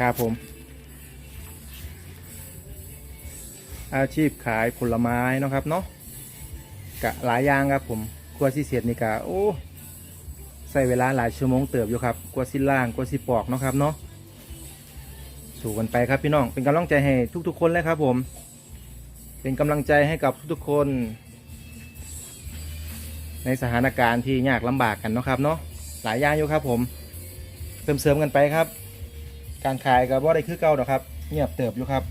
ครับผม อาชีพขายผลไม้นะครับเนาะกะหลายอย่างครับผมกว่าสิเสียดนี่กะโอ้ใส่เวลาหลายชั่วโมงเติบอยู่ครับกว่าสิล่างกว่าสิปอกนะครับเนาะสู่กันไปครับพี่น้องเป็นกำลังใจให้ทุกๆ คนเลยครับผม เป็นกำลังใจให้กับทุกๆคน ในสถานการณ์ที่ยากลำบากกันนะครับเนาะหลายอย่างอยู่ครับผมเสริมๆกันไปครับ การขายก็บ่ได้คือเก่าดอกครับ เงียบเติบอยู่ครับ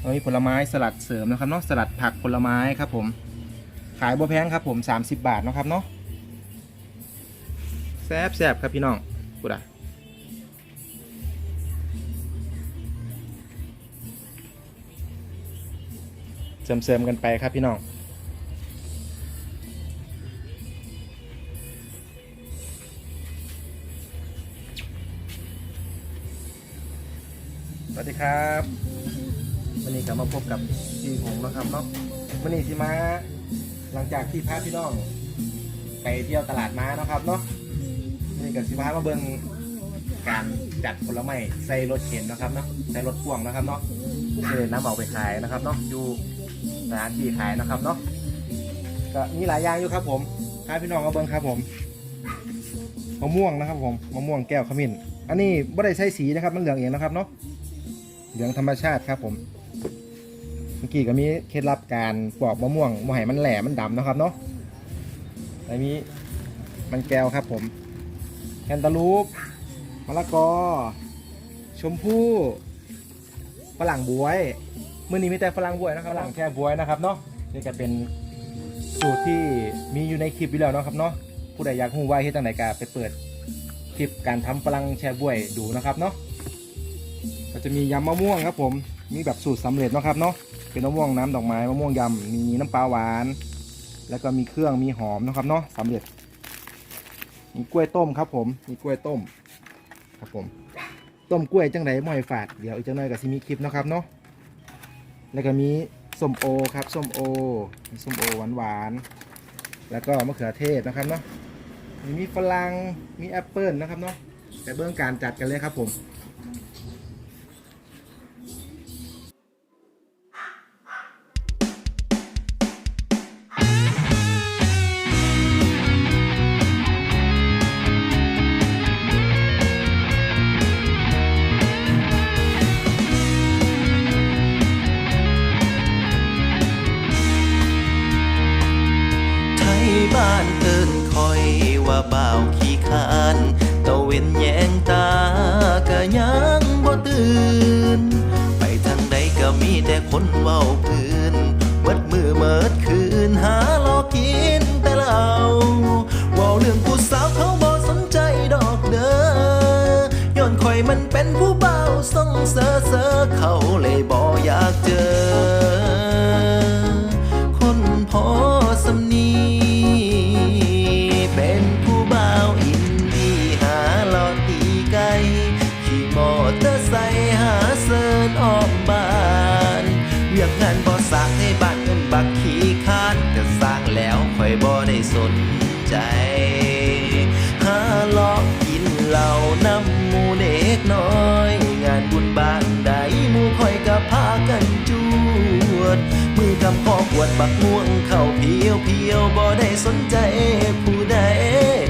เรามีผลไม้สลัดเสริมนะครับเนาะสลัดผักผลไม้ครับผม ขายบ่แพงครับผม 30 บาทนะครับเนาะแซบแซบครับพี่น้องกูดะเสริมเสริมๆกันไปครับพี่น้อง ครับวันนี้กลับมาพบกับพี่ผมนะครับเนาะวันนี้สิมาหลังจากที่พาพี่น้อง ไปเที่ยวตลาดม้านะครับเนาะวันนี่กับสิพามาเบิ่งการจัดผลไม้ใส่รถเข็นนะครับเนาะใส่รถพ่วงนะครับเนาะเพื่อน้ำเอาไปขายนะครับเนาะอยู่สถานที่ขายนะครับเนาะก็มีหลายอย่างอยู่ครับผมพาพี่น้องมาเบิ่งครับผมมะม่วงนะครับผมมะม่วงแก้วขมิ้นอันนี้ไม่ได้ใช้สีนะครับมันเหลืองเองนะครับเนาะ เหลืองธรรมชาติครับผม เมื่อกี้ก็มีเคล็ดลับการปอกมะม่วงมะไห่มันแหลมมันดำนะครับเนาะแล้วมีมันแก้วครับผมแคนตาลูปมะละกอ ชมพู่ฝรั่งบวยเมื่อนี้มีแต่ฝรั่งบวยนะครับฝรั่งแค่บวยนะครับเนาะนี่ก็เป็นสูตรที่มีอยู่ในคลิปอยู่แล้วนะครับเนาะผู้ใดอยากรู้ว่าเฮ็ดจังไหนก็ไปเปิดคลิปการทำฝรั่งแช่บวยดูนะครับเนาะ ก็จะมียำมะม่วงครับผม มีแบบสูตรสำเร็จนะครับเนาะ เป็นมะม่วงน้ำดอกไม้มะม่วงยำ มีน้ำปลาหวาน แล้วก็มีเครื่องมีหอมนะครับเนาะสำเร็จ มีกล้วยต้มครับผม มีกล้วยต้มครับผม ต้มกล้วยจังไดหมอยฝาด เดี๋ยวอีกจังหน่อยก็สิมีคลิปนะครับเนาะ แล้วก็มีส้มโอครับส้มโอ มีส้มโอหวานหวานๆแล้วก็มะเขือเทศนะครับเนาะ มีฝรั่ง มีแอปเปิลนะครับเนาะแต่เบื้องการจัดกันเลยครับผม บ่าวขี้คานตะเวนแยงตากะยังบ่ตื่น ไปทางใดก็มีแต่คนเว้า สนใจหาลอกกินเหล้าน้ำหมูเด็กน้อย งานบุญบ้านใดหมู่คอยก็พากันจวดมือกำพอปวดบักม่วงเข้าเพียวเพียวบ่ได้สนใจผู้ใด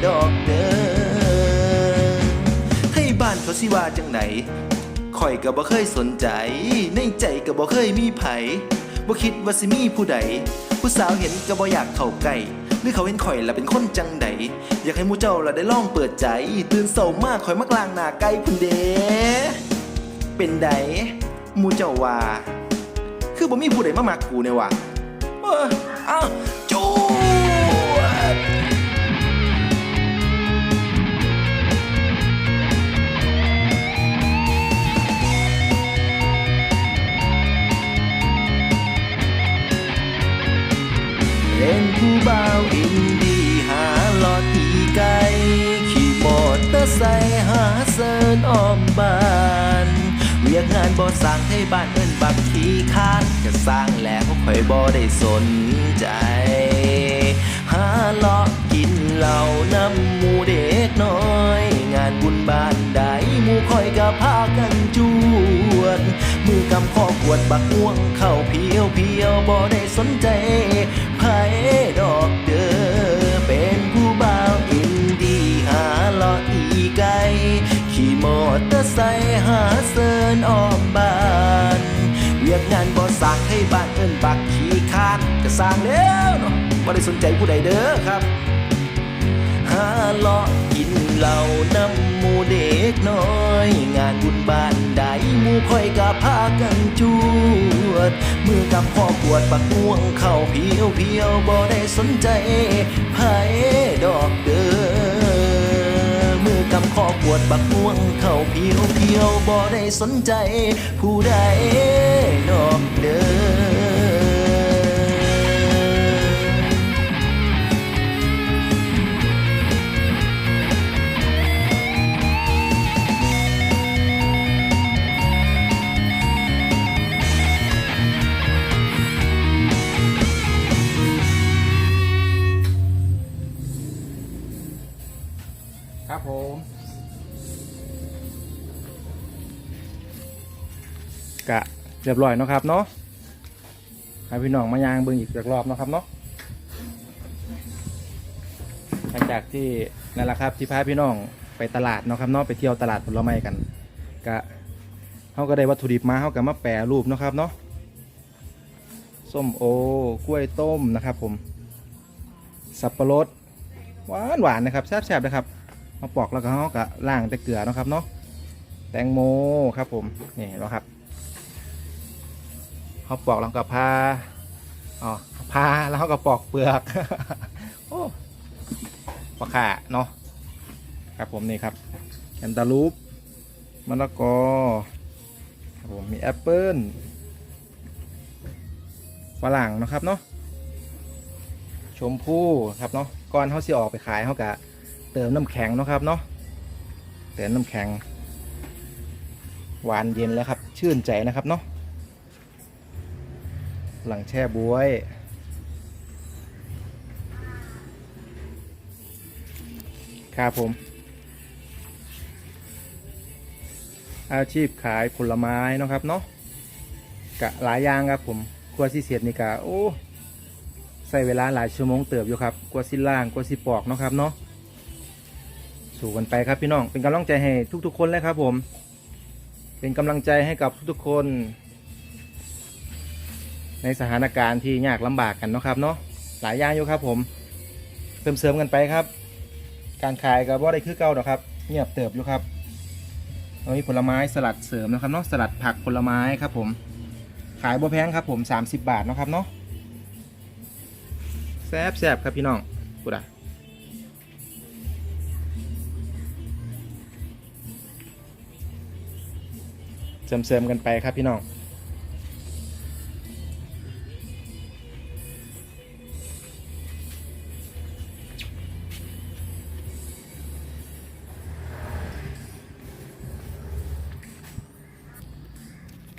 ดอกเด้อให้บ้านเขาสิว่าจังไหนข่อยก็บ่เคยสนใจ ในใจก็บ่เคยมีไผบ่คิดว่าสิมีผู้ใด ผู้สาวเห็นก็บ่อยากเข้าใกล้ หรือเขาเห็นข่อยละเป็นคนจังไดอยากให้มูเจ้าละได้ลองเปิดใจ ตื่นเศร้ามากข่อยมากลางหน้าไกลพุ่นเดเป็นใดมูเจ้าว่า คือบ่มีผู้ใดมามักกูเนี่ยว่ะเอออ้าวจู บ่าวอินดีหาลอตีไกขี่มอเตอร์ไซค์หาเซินอ้อมบ้านเวียกงานบ่สร้างให้บ้านเอิ้นบักขี้คร้านก็สร้างแล้วค่อยบ่ได้สนใจ หาเลาะกินเหล่าน้ำหมูเด็กน้อยงานบุญบ้านใดหมู่คอยก็พากันจวด มือกำข้อขวดบักม่วงเข้าเพียวเพียวบ่ได้สนใจไผดอกเด้อเป็นผู้บ่าวอินดีหาเลาะอีไกขี่มอเตอร์ไซค์หาเซินออมบ้านเวียกงานบ่สักให้บ้านเอิ้นบักขี้คานก็สร้างแล้วเนาะบ่ได้สนใจผู้ใดเด้อครับาเลาะกินเหล้าน้ำหมูเด็กน้อย งานบุญบ้านใดหมู่ค่อยก็พากันจวดมือกับพ่อปวดปักม่วงเข้าเพียวเพียวบ่ได้สนใจไผดอกเด้อมือกำคอปวดบักม่วงเข้าเพียวเพียวบ่ได้สนใจ ผู้ใดดอกเด้อ ครับผมกะเรียบร้อยเนาะครับเนาะให้พี่น้องมายางเบิ่งอีกสักรอบเนาะครับเนาะหลังจากที่นั่นแหละครับที่พาพี่น้องไปตลาดเนาะครับเนาะไปเที่ยวตลาดผลไม้กันกะเขาก็ได้วัตถุดิบมาเขาก็มาแปรรูปเนาะครับเนาะส้มโอกล้วยต้มนะครับผม สับปะรดหวานหวานๆนะครับแซ่บๆนะครับ มาปอกแล้วก็เขาก็ล่างแต่เกลือนะครับเนาะแตงโมครับผมนี่เนาะครับเขาปอกแล้วก็พาอ๋อพาแล้วเขาก็ปอกเปลือกโอ้ปลาขาเนาะครับผมนี่ครับแคนตาลูปมะละกอครับผมมีแอปเปิ้ลฝรั่งนะครับเนาะชมพู่ครับเนาะก่อนเขาสิออกไปขายเขากะ เติมน้ำแข็งนะครับเนาะเติมน้ำแข็ง หวานเย็นแล้วครับ ชื่นใจนะครับเนาะหลังแช่บวยครับผม อาชีพขายผลไม้นะครับเนาะกะหลายอย่างครับผมกลัวสิเสียดนี่กะโอ้ใส่เวลาหลายชั่วโมงเติบอยู่ครับกลัวสิล่างกลัวสิปอกเนาะครับเนาะ สู่กันไปครับพี่น้อง เป็นกำลังใจให้ทุกๆคนเลยครับผม เป็นกำลังใจให้กับทุกๆคน ในสถานการณ์ที่ยากลำบากกันเนาะครับเนาะ หลายอย่างอยู่ครับผมเสริมๆกันไปครับ การขายกับว่าได้คือเก่าหรอกครับ เงียบเติบอยู่ครับเรามีผลไม้สลัดเสริมนะครับเนาะ สลัดผักผลไม้ครับผม ขายบ่แพงครับผม 30 บาทนะครับเนาะแซบแซบครับพี่น้องกูดา เสริมๆกันไปครับพี่น้อง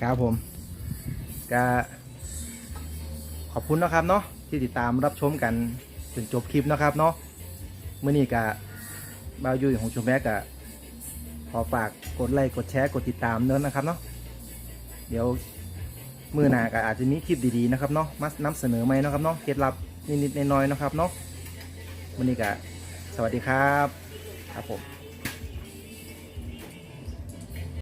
ครับผมก็ขอบคุณนะครับเนาะที่ติดตามรับชมกันจนจบคลิปนะครับเนาะเมื่อนี้กะบาวยูของชมแม็กกะข อฝากกดไลค์กดแชร์กดติดตามเน้นนะครับเนาะเดี๋ยวมือหนาก็อาจจะมีคลิปดีๆนะครับเนาะมานำเสนอไหมนะครับเนาะเคล็ดลับนิดๆน้อยๆนะครับเนาะวันนี้ก็สวัสดีครับครับผม